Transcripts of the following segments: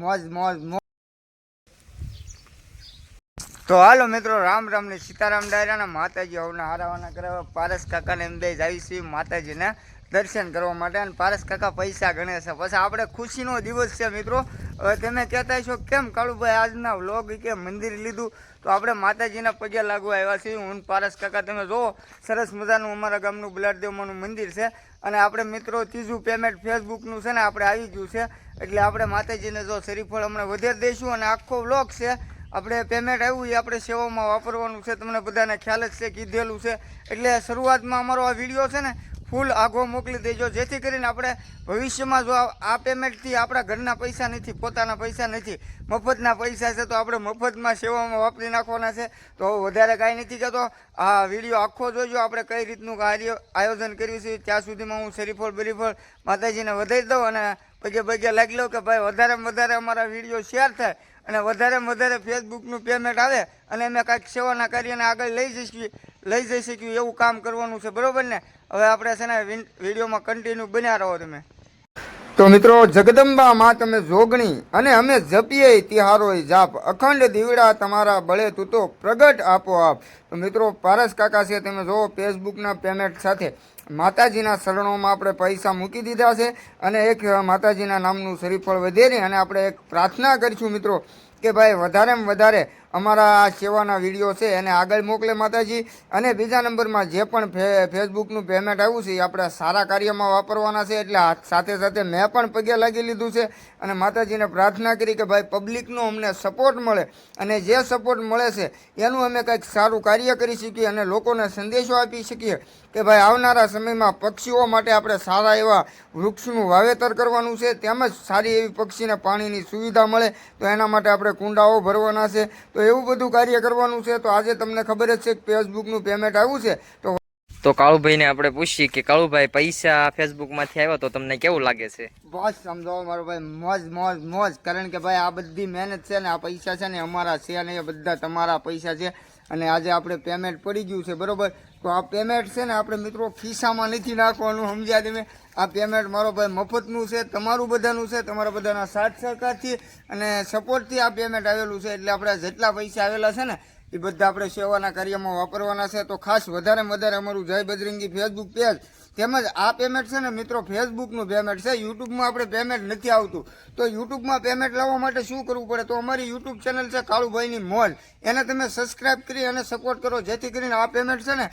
મોજ મોજ મોજ. તો હાલો મિત્રો, રામ રામ ને સીતારામ ડાયરાના માતાજી હવના હારાવાના કરાવવા પારસ કાકાને એમ બે આવી છીએ માતાજીના દર્શન કરવા માટે. અને પારસ કાકા પૈસા ગણે છે. પછી આપણે ખુશીનો દિવસ છે મિત્રો. હવે તમે કહેતા છો કેમ કાળુભાઈ આજના વ્લોગ કે મંદિર લીધું? તો આપણે માતાજીના પગે લાગવા આવ્યા છીએ. હું પારસ કાકા, તમે જુઓ, સરસ મજાનું અમારા ગામનું બલાડદેવમાનું મંદિર છે. અને આપણે મિત્રો, ત્રીજું પેમેન્ટ ફેસબુકનું છે ને, આપણે આવી ગયું છે. એટલે આપણે માતાજીને જો શરીફળ હમણાં વધારે દઈશું અને આખો વ્લોગ છે. આપણે પેમેન્ટ આવ્યું એ આપણે સેવામાં વાપરવાનું છે. તમને બધાને ખ્યાલ જ છે, કીધેલું છે. એટલે શરૂઆતમાં અમારો આ વીડિયો છે ને ફૂલ આઘો મોકલી દેજો. જેથી કરીને આપણે ભવિષ્યમાં જો આ- પેમેન્ટથી આપણા ઘરના પૈસા નથી, પોતાના પૈસા નથી, મફતના પૈસા છે, તો આપણે મફતમાં સેવામાં વાપરી નાખવાના છે. તો વધારે કાંઈ નથી કહેતો. આ વીડિયો આખો જોજો. આપણે કઈ રીતનું કાર્ય આયોજન કર્યું છે, ત્યાં સુધીમાં હું શરીફળ બરીફળ માતાજીને વધારી દઉં અને પગે પગે લાગી લઉં કે ભાઈ વધારેમાં વધારે અમારા વીડિયો શેર થાય અને વધારેમાં વધારે ફેસબુકનું પેમેન્ટ આવે અને અમે કાંઈક સેવાના કાર્યને આગળ લઈ જઈશું. લઈ જઈ શક્યું, એવું કામ કરવાનું છે, બરોબર ને? હવે આપણે છે ને વિડીયોમાં કન્ટિન્યુ બન્યા રહો તમે. તો મિત્રો, જગદંબા માં તમે જોગણી અને અમે જપીએ તિહારોય જાપ. અખંડ દીવડા તમારા બળે તું તો પ્રગટ આપોઆપ તો મિત્રો, પારસ કાકા છે, તમે જુઓ ફેસબુકના પેમેન્ટ સાથે. માતાજીના શરણોમાં આપણે પૈસા મૂકી દીધા છે અને એક માતાજીના નામનું શરીફળ વધેરી અને આપણે એક પ્રાર્થના કરીશું મિત્રો કે ભાઈ, વધારેમાં વધારે અમારા આ સેવાના વીડિયો છે એને આગળ મોકલે માતાજી. અને બીજા નંબરમાં જે પણ ફેસબુકનું પેમેન્ટ આવ્યું છે એ આપણે સારા કાર્યમાં વાપરવાના છે એટલે સાથે સાથે મેં પણ પગે લાગી લીધું છે. અને માતાજીને પ્રાર્થના કરી કે ભાઈ પબ્લિકનો અમને સપોર્ટ મળે. અને જે સપોર્ટ મળે છે એનું અમે કંઈક સારું કાર્ય કરી શકીએ અને લોકોને સંદેશો આપી શકીએ કે ભાઈ આવનારા સમયમાં પક્ષીઓ માટે આપણે સારા એવા વૃક્ષનું વાવેતર કરવાનું છે. તેમજ સારી એવી પક્ષીને પાણીની સુવિધા મળે. તો એના માટે આપણે કુંડાઓ ભરવાના છે. તો એવું બધું કાર્ય કરવાનું છે તો આજે તમને ખબર જ છે કે ફેસબુકનું પેમેન્ટ આવ્યું છે. તો તો કાળુભાઈને આપણે પૂછીએ કે કાળુભાઈ પૈસા ફેસબુકમાંથી આવ્યા તો તમને કેવું લાગે છે? બસ સમજાવો મારો ભાઈ મોજ મોજ મોજ. કારણ કે ભાઈ આ બધી મહેનત છે ને આ પૈસા છે ને અમારા છે ને એ બધા તમારા પૈસા છે. અને આજે આપણે પેમેન્ટ પડી ગયું છે બરોબર? તો આ પેમેન્ટ છે ને આપણે મિત્રો ખિસ્સામાં નથી નાખવાનું, સમજ્યા તમે? આ પેમેન્ટ મારો ભાઈ મફતનું છે, તમારું બધાનું છે, તમારા બધાના સાથ સહકારથી અને સપોર્ટથી આ પેમેન્ટ આવેલું છે. એટલે આપણે જેટલા પૈસા આવેલા છે ને એ બધા આપણે સેવાના કાર્યમાં વાપરવાના છે. તો ખાસ વધારે વધારે અમારું જય બજરંગી ફેસબુક પેજ તેમજ આ પેમેન્ટ છે ને મિત્રો ફેસબુકનું પેમેન્ટ છે. યુટ્યુબમાં આપણે પેમેન્ટ નથી આવતું. તો યુટ્યુબમાં પેમેન્ટ લાવવા માટે શું કરવું પડે? તો અમારી યુટ્યુબ ચેનલ છે કાળુભાઈની મોલ. એને તમે સબસ્ક્રાઇબ કરી અને સપોર્ટ કરો. જેથી કરીને આ પેમેન્ટ છે ને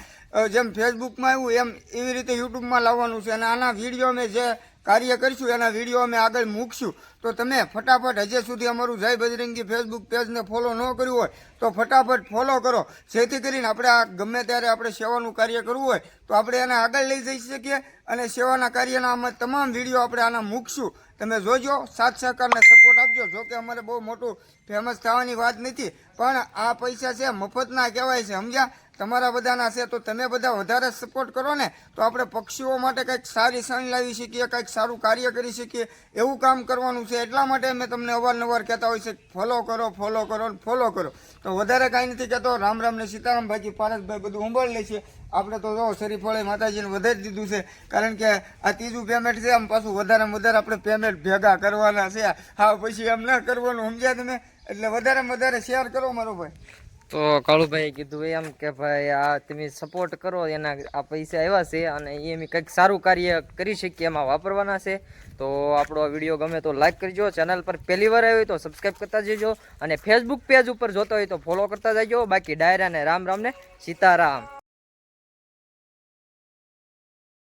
જેમ ફેસબુકમાં આવ્યું, એમ એવી રીતે યુટ્યુબમાં લાવવાનું છે. અને આના વીડિયો અમે જે કાર્ય કરીશું, એના વીડિયો અમે આગળ મૂકશું. તો તમે ફટાફટ હજી સુધી અમારું જય બજરંગી ફેસબુક પેજને ફોલો ન કર્યું હોય, તો ફટાફટ ફોલો કરો. જેથી કરીને આપણે આ ગમે ત્યારે આપણે સેવાનું કાર્ય કરવું હોય, તો આપણે એને આગળ લઈ જઈ શકીએ અને સેવાના કાર્યના અમે તમામ વીડિયો આપણે આના મૂકશું. તમે જોજો, સાથ સહકારને સપોર્ટ આપજો, જો કે અમારે બહુ મોટું ફેમસ થવાની વાત નથી. પણ આ પૈસા છે, મફતના કહેવાય છે, સમજ્યા? તમારા બધાના છે, તો તમે બધા વધારે સપોર્ટ કરો ને, તો આપણે પક્ષીઓ માટે કંઈક સારી સણ લાવી શકીએ, કંઈક સારું કાર્ય કરી શકીએ. એવું કામ કરવાનું છે એટલા માટે મેં તમને અવારનવાર કહેતા હોય છે ફોલો કરો ફોલો કરો ફોલો કરો. તો વધારે કાંઈ નથી કહેતો. રામ રામ ને સીતારામ ભાઈજી, પારસભાઈ બધું ઉંબળ લે છે. આપણે તો જો શરીફળે માતાજીને વધારી દીધું છે. કારણ કે આ ત્રીજું પેમેન્ટ છે, આમ પાછું વધારે વધારે આપણે પેમેન્ટ ભેગા કરવાના છે. હા, પછી એમ ના કરવાનું, સમજ્યા તમે? એટલે વધારે વધારે શેર કરો મારો ભાઈ. તો કાળુભાઈએ કીધું એમ કે ભાઈ, આ તમે સપોર્ટ કરો, એના આ પૈસા આવ્યા છે અને એ અમે કંઈક સારું કાર્ય કરી શકીએ, એમાં વાપરવાના છે. તો આપણો વીડિયો ગમે તો લાઈક કરજો, ચેનલ પર પહેલી વાર આવ્યો તો સબસ્ક્રાઈબ કરતા જજો અને ફેસબુક પેજ ઉપર જોતા હોય તો ફોલો કરતા જજો. બાકી ડાયરા ને રામ રામને સીતારામ.